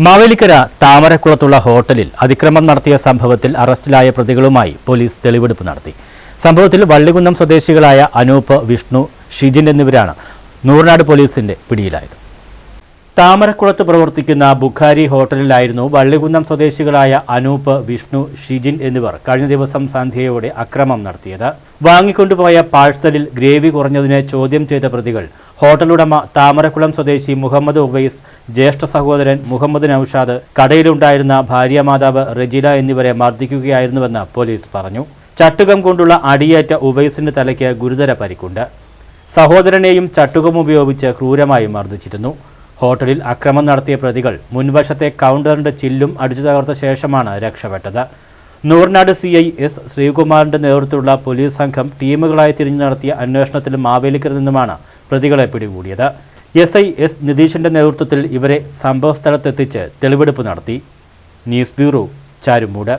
മാവേലിക്കര താമരക്കുളത്തുള്ള ഹോട്ടലിൽ അതിക്രമം നടത്തിയ സംഭവത്തിൽ അറസ്റ്റിലായ പ്രതികളുമായി പോലീസ് തെളിവെടുപ്പ് നടത്തി. സംഭവത്തിൽ വള്ളികുന്നം സ്വദേശികളായ അനൂപ് വിഷ്ണു ഷിജിൻ എന്നിവരാണ് നൂറിനാട് പോലീസിന്റെ പിടിയിലായത്. താമരക്കുളത്ത് പ്രവർത്തിക്കുന്ന ബുഖാരി ഹോട്ടലിലായിരുന്നു വള്ളികുന്നം സ്വദേശികളായ അനൂപ് വിഷ്ണു ഷിജിൻ എന്നിവർ കഴിഞ്ഞ ദിവസം സന്ധ്യയോടെ അക്രമം നടത്തിയത്. വാങ്ങിക്കൊണ്ടുപോയ പാഴ്സലിൽ ഗ്രേവി കുറഞ്ഞതിനെ ചോദ്യം ചെയ്ത പ്രതികൾ ഹോട്ടലുടമ താമരക്കുളം സ്വദേശി മുഹമ്മദ് ഉവൈസ് ജ്യേഷ്ഠ സഹോദരൻ മുഹമ്മദ് നൌഷാദ് കടയിലുണ്ടായിരുന്ന ഭാര്യാമാതാവ് റെജില എന്നിവരെ മർദ്ദിക്കുകയായിരുന്നുവെന്ന് പോലീസ് പറഞ്ഞു. ചട്ടുകം കൊണ്ടുള്ള അടിയേറ്റ ഉവൈസിന്റെ തലയ്ക്ക് ഗുരുതര പരിക്കുണ്ട്. സഹോദരനെയും ചട്ടുകം ഉപയോഗിച്ച് ക്രൂരമായി മർദ്ദിച്ചിരുന്നു. ഹോട്ടലിൽ അക്രമം നടത്തിയ പ്രതികൾ മുൻവശത്തെ കൗണ്ടറിന്റെ ചില്ലും അടിച്ചു തകർത്ത ശേഷമാണ് രക്ഷപ്പെട്ടത്. നൂറിനാട് സി ഐ എസ് ശ്രീകുമാറിന്റെ നേതൃത്വത്തിലുള്ള പോലീസ് സംഘം ടീമുകളായി തിരിഞ്ഞു നടത്തിയ അന്വേഷണത്തിൽ മാവേലിക്കരയിൽ നിന്നുമാണ് പ്രതികളെ പിടികൂടിയത്. എസ് ഐ എസ് നിതീഷിന്റെ നേതൃത്വത്തിൽ ഇവരെ സംഭവസ്ഥലത്തെത്തിച്ച് തെളിവെടുപ്പ് നടത്തി. News bureau Charummoodu.